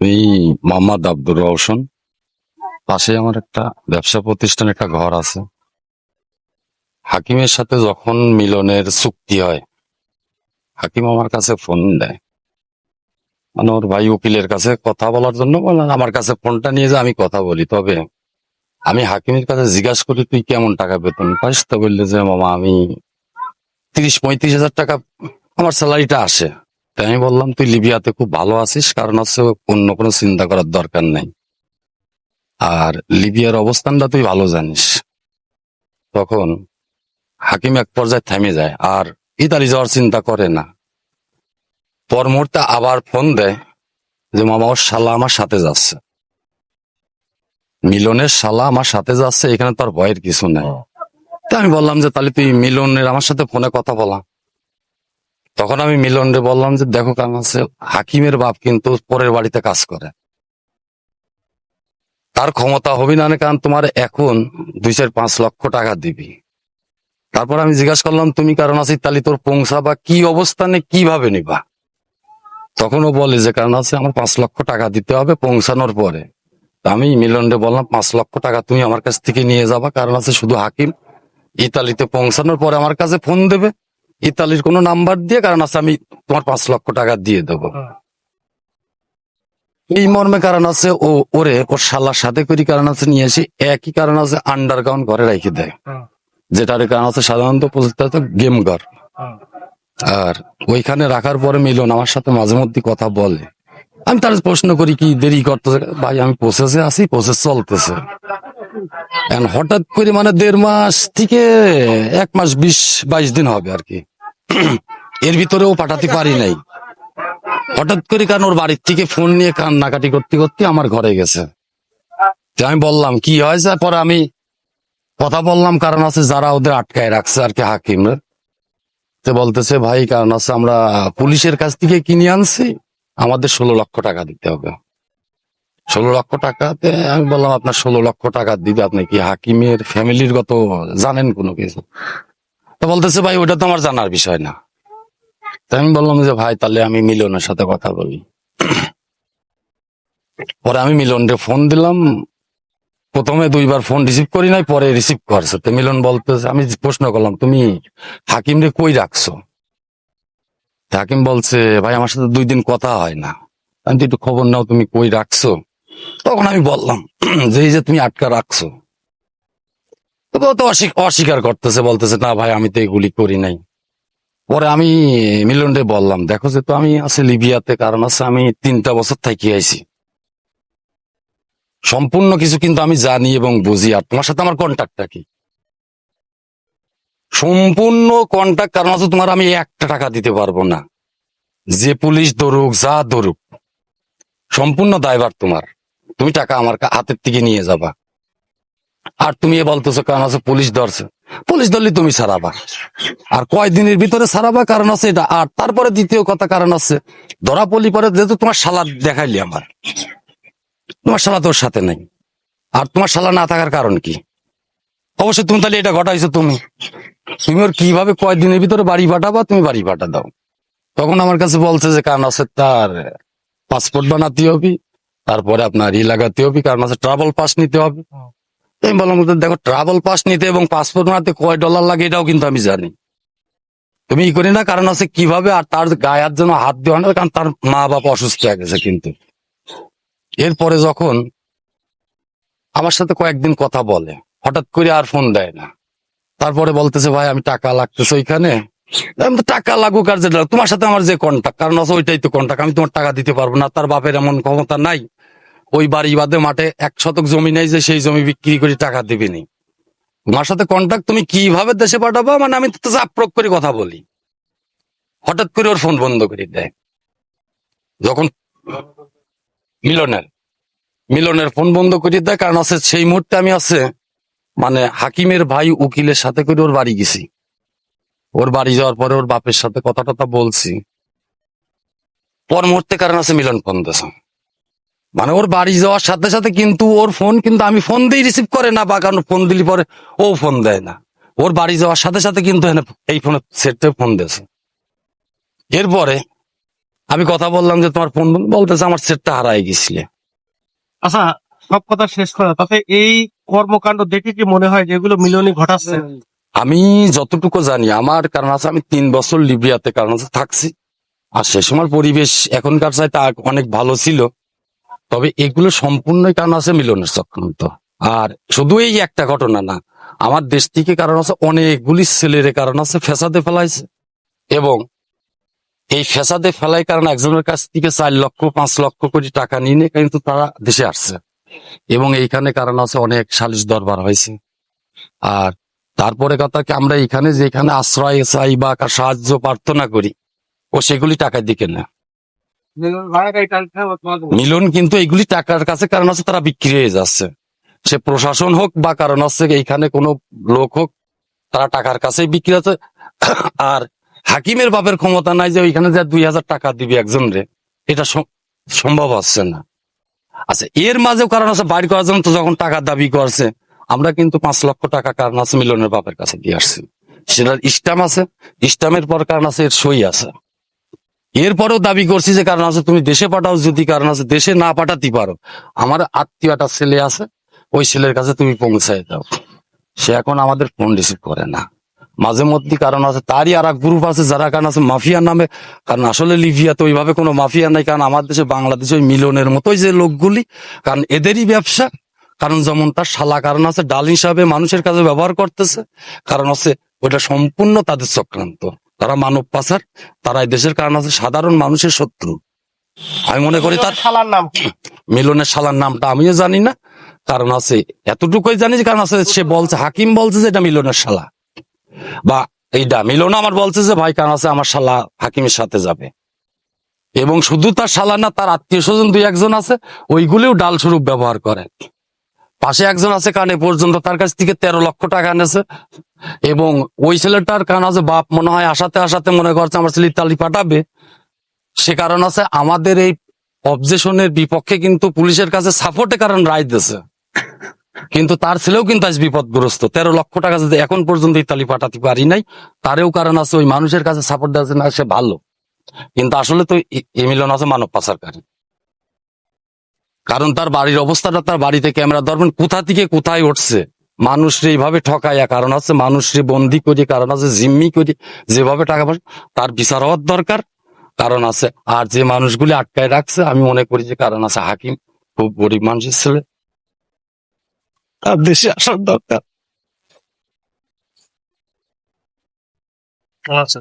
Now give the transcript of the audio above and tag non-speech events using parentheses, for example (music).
এই মোহাম্মদ আব্দুর রওশন। পাশে আমার একটা ব্যবসা প্রতিষ্ঠান, একটা ঘর আছে। হাকিমের সাথে যখন মিলনের চুক্তি হয়, হাকিম আমার কাছে ফোন দেয়। মানে ওর ভাই উকিলের কাছে কথা বলার জন্য আমার কাছে ফোনটা নিয়ে যে, আমি কথা বলি। তবে আমি হাকিমের কাছে জিজ্ঞাসা করি, তুই কেমন টাকা বেতন পাইস তো বললে যে, মামা, আমি তিরিশ পঁয়ত্রিশ হাজার টাকা, আমার স্যালারিটা আসে। তাই আমি বললাম তুই লিবিয়াতে খুব ভালো আছিস কারণ হচ্ছে অন্য কোনো চিন্তা করার দরকার নেই। আর লিবিয়ার অবস্থানটা তুই ভালো জানিস। তখন হাকিম এক পর্যায়ে থেমে যায় আর ইতালি যাওয়ার চিন্তা করে না। পর মুহূর্তে আবার ফোন দেয় যে মামা ওর শালা আমার সাথে যাচ্ছে। মিলনের শালা আমার সাথে যাচ্ছে এখানে তোর ভয়ের কিছু নেই। তা আমি বললাম যে তাহলে তুই মিলনের আমার সাথে ফোনে কথা বলা। তখন আমি মিলনরে বললাম যে, দেখো আছে হাকিমের বাপ কিন্তু পরের বাড়িতে কাজ করে। তার ক্ষমতা হবে না, কারণ তোমার এখন দুই চার পাঁচ লক্ষ টাকা দিবি। তারপর আমি জিজ্ঞাসা করলাম, তুমি কারণ আছে, তাহলে তোর পৌঁছা বা কি অবস্থানে, কীভাবে নিবা? তখন ও বলে যে, কারণ আছে আমার পাঁচ লক্ষ টাকা দিতে হবে পৌঁছানোর পরে। আমি মিলনরে বললাম, পাঁচ লক্ষ টাকা তুমি আমার কাছ থেকে নিয়ে যাবা, কারণ আছে শুধু হাকিম, ইতালিতে পৌঁছানোর পরে আমার কাছে ফোন দেবে। ইতালির কোনো নাম্বার দিয়ে কারণ আছে আমি তোমার পাঁচ লক্ষ টাকা দিয়ে দেবো। এই মর্মে কারণ আছে ও ওরে ওর শালার সাথে করি কারণ আছে নিয়ে এসে একই কারণ আছে আন্ডারগ্রাউন্ড ঘরে রেখে দেয়। যেটার কারণ আছে সাধারণত প্রচলিত গেম ঘর। আর ওইখানে রাখার পরে মিলন আমার সাথে মাঝে মধ্যে কথা বলে। আমি তার প্রশ্ন করি কি দেরি করতেছে? ভাই আমি প্রসেসে আছি প্রসেস চলতেছে। হঠাৎ করে মানে দেড় মাস থেকে এক মাস বিশ বাইশ দিন হবে আর কি। (clears throat) এর ভিতরেও পাঠাতে পারি নাই। হঠাৎ করে কারণ ওর বাড়ির থেকে ফোন নিয়ে কান্নাকাটি করতে করতে আমার ঘরে গেছে। আমি বললাম, কি হয়েছে? পরে আমি কথা বললাম, কারণ আছে যারা ওদের আটকায় রাখছে আর কি হাকিম তো বলতেছে, ভাই, কারণ আছে আমরা পুলিশের কাছ থেকে কিনে আনছি, আমাদের ষোলো লক্ষ টাকা দিতে হবে। ষোলো লক্ষ টাকাতে আমি বললাম, আপনার ষোলো লক্ষ টাকা দিতে আপনি কি হাকিমের ফ্যামিলির গত জানেন কোনো কিছু? তো বলতেছে, ভাই, ওটা তো আমার জানার বিষয় না। তো আমি বললাম যে, ভাই, তাহলে আমি মিলনের সাথে কথা বলি। পরে আমি মিলনকে ফোন দিলাম। প্রথমে দুইবার ফোন রিসিভ করি নাই, পরে রিসিভ করছে। তো মিলন বলতেছে, আমি প্রশ্ন করলাম, তুমি হাকিম রে কই রাখছো? হাকিম বলছে, ভাই, আমার সাথে দুই দিন কথা হয় না। আমি তো একটু খবর নাও, তুমি কই রাখছো? তখন আমি বললাম, যে এই যে তুমি আটকা রাখছো তো অস্বীকার করতেছে, বলতেছে, না ভাই, আমি তো এগুলি করি নাই। পরে আমি মিলনরে বললাম, দেখো যে তো আমি আছি লিবিয়াতে, কারণ আছে, আমি তিনটা বছর থাকি আইছি। সম্পূর্ণ কিছু কিন্তু আমি জানি এবং বুঝি, আর তোমার সাথে আমার কন্ট্যাক্টটা কি? সম্পূর্ণ কন্ট্যাক্ট কারণ আছে, তোমার আমি একটা টাকা দিতে পারব না। যে পুলিশ ধরুক, যা ধরুক, সম্পূর্ণ দায়ভার তোমার। তুমি টাকা আমার হাতের থেকে নিয়ে যাবা। আর তুমি এ বলতেছো কারণ আছে পুলিশ ধরছে। পুলিশ ধরলে তুমি ছাড়াবা। আর কয়দিনের ভিতরে ছাড়াবা কারণ আছে এটা। আর তারপরে দ্বিতীয় কথা কারণ আছে ধরা পড়লি পরে যেহেতু তোমার শালা দেখাইলি আমার। তোমার শালা তোর সাথে নেই। আর তোমার শালা না থাকার কারণ কি? অবশ্যই তুমি তাহলে এটা ঘটাইছো তুমি। তুমি ওর কীভাবে কয়দিনের ভিতরে বাড়ি পাঠাবা, তুমি বাড়ি পাঠা দাও। তখন আমার কাছে বলছে যে কারণ আছে তার পাসপোর্ট বানাতে হবে, তারপরে আপনার ই লাগাতে হবে, কারণ আছে ট্রাভেল পাস নিতে হবে। আমি বললাম দেখো ট্রাভেল পাস নিতে এবং পাসপোর্ট বানাতে কয় ডলার লাগে এটাও কিন্তু আমি জানি। তুমি ই করি না কারণ আছে কীভাবে আর তার গায়ে হাত যেন হাত দেওয়া না, কারণ তার মা বাবা অসুস্থ হয়ে গেছে কিন্তু। এরপরে যখন আমার সাথে কয়েকদিন কথা বলে, হঠাৎ করে আর ফোন দেয় না। তারপরে বলতেছে, ভাই, আমি টাকা লাগতেছে ওইখানে। টাকা লাগুক আর যেটা তোমার সাথে আমার যে কন্টাক্ট কারণ আছে ওইটাই তো কন্টাক্ট আমি তোমার টাকা দিতে পারব না, তার বাপের এমন ক্ষমতা নাই। ওই বাড়ি বাদে মাঠে এক শতক জমি নেই যে সেই জমি বিক্রি করে টাকা দিবিনি তোমার সাথে কন্টাক্ট তুমি কীভাবে দেশে পাঠাবো? মানে আমি তো চাপ প্রয়োগ করে কথা বলি। হঠাৎ করে ওর ফোন বন্ধ করে দেয়। যখন মিলনের মিলনের ফোন বন্ধ করে দেয়, কারণ আছে সেই মুহূর্তে আমি আছে মানে হাকিমের ভাই উকিলের সাথে করে ওর বাড়ি গেছি। ওর বাড়ি যাওয়ার পরে ওর বাপের সাথে কথা টথা বলছি। পর মুহূর্তে কারণ আছে মিলন ফোন দিয়েছে মানে ওর বাড়ি যাওয়ার সাথে সাথে কিন্তু ওর ফোন কিন্তু আমি ফোন দিয়ে রিসিভ করে না বা কারণ ফোন দিলি পরে ও ফোন দেয় না। ওর বাড়ি যাওয়ার সাথে সাথে কিন্তু এখানে এই ফোনে সেটে ফোন দিয়েছে। এরপরে আমি কথা বললাম যে তোমার ফোন বলতেছে আমার সেটটা হারাই গেছিলে। আচ্ছা সব কথা শেষ করা। তাতে এই কর্মকাণ্ড দেখে কি মনে হয় যে এগুলো মিলনই ঘটাচ্ছে? আমি যতটুকু জানি আমার কারণ আছে আমি তিন বছর লিবিয়াতে কারণ আছে থাকছি। আর সে সময় পরিবেশ এখনকার চাইতে অনেক ভালো ছিল। তবে এগুলো সম্পূর্ণই কারণ আছে মিলনের চক্রান্ত। আর শুধু এই একটা ঘটনা না, আমার দেশ থেকে কারণ আছে অনেকগুলি ছেলের কারণ আছে, ফেসাদে ফেলাইছে। এবং এই ফেসাদে ফেলাই কারণ একজনের কাছ থেকে চার লক্ষ, পাঁচ লক্ষ কোটি টাকা নিয়ে কিন্তু তারা দেশে আসছে। এবং এইখানে কারণ আছে অনেক সালিশ দরবার হয়েছে। আর তারপরে কথা কি আমরা এখানে যেখানে আশ্রয় চাই বা সাহায্য প্রার্থনা করি, ও সেগুলি টাকার দিকে না মিলন কিন্তু এইগুলি টাকার কাছে কারণ আছে, তারা বিক্রি হয়ে যাচ্ছে। সে প্রশাসন হোক বা কারণ হচ্ছে এইখানে কোনো লোক হোক, তারা টাকার কাছেই বিক্রি হচ্ছে। আর হাকিমের বাপের ক্ষমতা নাই যে ওইখানে যে দুই হাজার টাকা দিবি একজন রে, এটা সম্ভব হচ্ছে না। আচ্ছা এর মাঝেও কারণ আছে বাড়ি করার জন্য তো যখন টাকা দাবি করছে, আমরা কিন্তু পাঁচ লক্ষ টাকা কারণ আছে মিলনের বাপের কাছে দিয়ে আসছি। সেটার ইস্টাম আছে ইস্টামের পর কারণ আছে এর সই আছে। এরপরেও দাবি করছি যে, কারণ আছে, তুমি দেশে পাঠাও, যদি কারণ আছে, দেশে না পাঠাতে পারো। আমার আত্মীয়টা ছেলে আছে, ওই ছেলের কাছে তুমি পৌঁছায় দাও। সে এখন আমাদের ফোন রিসিভ করে না। মাঝে মধ্যে কারণ আছে, তারই আর এক গ্রুপ আছে, যারা কারণ আছে মাফিয়া নামে। কারণ আসলে লিবিয়াতে ওইভাবে কোনো মাফিয়া নাই, কারণ আমার দেশে বাংলাদেশে ওই মিলনের মতোই যে লোকগুলি, কারণ এদেরই ব্যবসা। কারণ যেমন তার শালা কারণ আছে ডাল হিসাবে মানুষের কাছে ব্যবহার করতেছে, কারণ আছে, ওইটা সম্পূর্ণ তাদের চক্রান্ত। তারা মানব পাচার তারা এই দেশের কারণ আছে সাধারণ মানুষের শত্রু। আমি মনে করি তার শালার নাম মিলনের শালার নামটা আমিও জানি না। কারণ আছে এতটুকুই জানি যে কারণ আছে সে বলছে হাকিম বলছে যে এটা মিলনের শালা। বা এইটা মিলন আমার বলছে যে ভাই কারণ আছে আমার শালা হাকিমের সাথে যাবে। এবং শুধু তার শালা না তার আত্মীয় স্বজন দুই একজন আছে ওইগুলিও ডাল স্বরূপ ব্যবহার করে। পাশে একজন আছে কানে পর্যন্ত তার কাছ থেকে তেরো লক্ষ টাকা এনেছে। এবং ওই ছেলেটার কারণ আছে, বাপ মনে হয় আসাতে আসাতে মনে করছে আমার ছেলে ইতালি পাঠাবে। সে কারণ আছে, আমাদের এই অবজেশনের বিপক্ষে কিন্তু পুলিশের কাছে সাপোর্টে কারণ রায় দিয়েছে। কিন্তু তার ছেলেও কিন্তু আজ বিপদগ্রস্ত। তেরো লক্ষ টাকা যদি এখন পর্যন্ত ইতালি পাঠাতে পারি নাই, তারেও কারণ আছে ওই মানুষের কাছে সাপোর্ট দেওয়া না সে ভালো। কিন্তু আসলে তো ই- এই মিলন আছে মানব পাচারকারী কারণ তার বাড়ির অবস্থাটা তার বাড়িতে ক্যামেরা ধরবেন, কোথা থেকে কোথায় উঠছে? মানুষরে এইভাবে ঠকাইয়া কারণ আছে মানুষরে বন্দি করি কারণ আছে জিম্মি করি যেভাবে টাকা পয়সা তার বিচার হওয়ার দরকার। কারণ আছে আর যে মানুষগুলি আটকায় রাখছে আমি মনে করি যে কারণ আছে হাকিম খুব গরিব মানুষের ছেলে। তার দেশে আসার দরকার। আচ্ছা।